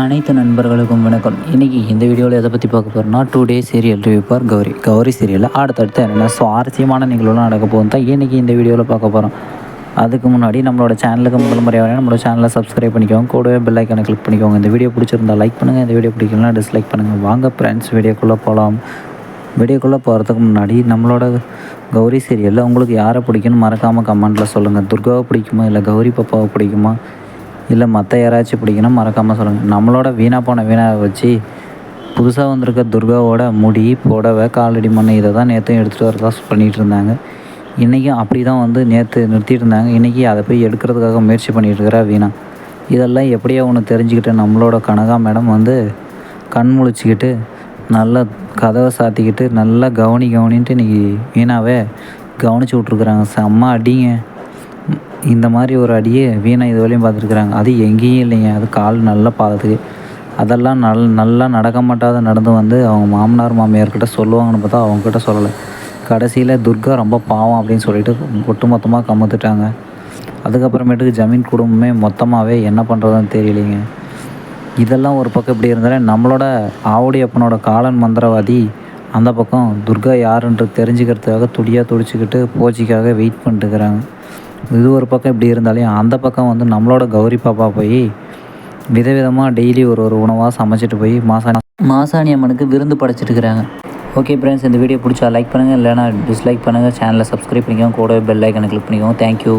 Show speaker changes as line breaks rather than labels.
அனைத்து நண்பர்களுக்கும் வணக்கம். இன்றைக்கி இந்த வீடியோவில் எதை பற்றி பார்க்க போகிறோம்னா today serial review for Gowri. Gowri சீரியலில் அடுத்தடுத்து என்னென்ன சுவாரஸ்யமான நிகழ்வுலாம் நடக்க போகும் தான் இன்றைக்கி இந்த வீடியோவில் பார்க்க போகிறோம் அதுக்கு முன்னாடி நம்மளோட சேனலுக்கு முதல் முறையாக நம்மளோட சேனலை சப்ஸ்கிரைப் பண்ணிக்கோங்க. கூடவே பெல் ஐக்கனை கிளிக் பண்ணிக்கோங்க. இந்த வீடியோ பிடிச்சிருந்தா லைக் பண்ணுங்கள் இந்த வீடியோ பிடிக்கலனா டிஸ்லைக் பண்ணுங்கள் வாங்க ஃப்ரெண்ட்ஸ் வீடியோக்குள்ளே போகலாம் வீடியோக்குள்ளே போகிறதுக்கு முன்னாடி நம்மளோட கௌரி சீரியலில் உங்களுக்கு யாரை பிடிக்கும்னு மறக்காமல் கமெண்ட்டில் சொல்லுங்கள் துர்காவை பிடிக்குமா? இல்லை கௌரி பாப்பாவை பிடிக்குமா? இல்லை மற்ற யாராச்சும் பிடிக்கணும் மறக்காமல் சொல்லுங்கள் நம்மளோட வீணாக போன வீணாவை வச்சு புதுசாக வந்திருக்க துர்காவோட முடி புடவை காலடி மண் இதை தான் நேற்று எடுத்துகிட்டு வரதா பண்ணிகிட்டு இருந்தாங்க. இன்றைக்கும் அப்படி தான் வந்து நேற்று நிறுத்திட்டு இருந்தாங்க. இன்றைக்கி அதை போய் எடுக்கிறதுக்காக முயற்சி பண்ணிகிட்ருக்கிறா வீணா. இதெல்லாம் எப்படியோ ஒன்று தெரிஞ்சுக்கிட்டு நம்மளோட கனகா மேடம் வந்து கண் முழிச்சிக்கிட்டு நல்லா கதவை சாத்திக்கிட்டு நல்லா கவனி கவனின்ட்டு இன்றைக்கி வீணாவே கவனிச்சு விட்ருக்குறாங்க செம்ம அடிங்க. இந்த மாதிரி ஒரு அடியே வீணாக இது வரையும் பார்த்துருக்குறாங்க. அது எங்கேயும் இல்லைங்க. அது கால் நல்லா பாதத்துக்கு. அதெல்லாம் நல் நல்லா நடக்க மாட்டாத நடந்து வந்து அவங்க மாமனார் மாமியார்கிட்ட சொல்லுவாங்கன்னு பார்த்தா அவங்கக்கிட்ட சொல்லலை. கடைசியில் துர்கா ரொம்ப பாவம் அப்படின்னு சொல்லிட்டு ஒட்டு மொத்தமாக கமுத்துட்டாங்க. அதுக்கப்புறமேட்டுக்கு ஜமீன் குடும்பமே மொத்தமாகவே என்ன பண்ணுறதுன்னு தெரியலைங்க. இதெல்லாம் ஒரு பக்கம் இப்படி இருந்தாலும் நம்மளோட ஆவுடி அப்பனோட காலன் மந்திரவாதி அந்த பக்கம் துர்கா யாருன்றது தெரிஞ்சுக்கிறதுக்காக துடியாக துடிச்சிக்கிட்டு போச்சிக்காக வெயிட் பண்ணிட்டுக்கிறாங்க இது ஒரு பக்கம் இப்படி இருந்தாலையும் அந்த பக்கம் வந்து நம்மளோட கௌரி பாப்பா போய் விதவிதமாக டெய்லி ஒரு ஒரு உணவாக சமைச்சிட்டு போய் மாசாணி மாசாணி அம்மனுக்கு விருந்து படைச்சிட்டு இருக்கிறாங்க ஓகே ஃப்ரெண்ட்ஸ் இந்த வீடியோ பிடிச்சா லைக் பண்ணுங்கள் இல்லைனா டிஸ்லைக் பண்ணுங்கள் சேனலை சப்ஸ்கிரைப் பண்ணிக்கோங்க. கூட பெல் ஐக்கனை கிளிக் பண்ணிக்கோங்க. தேங்க்யூ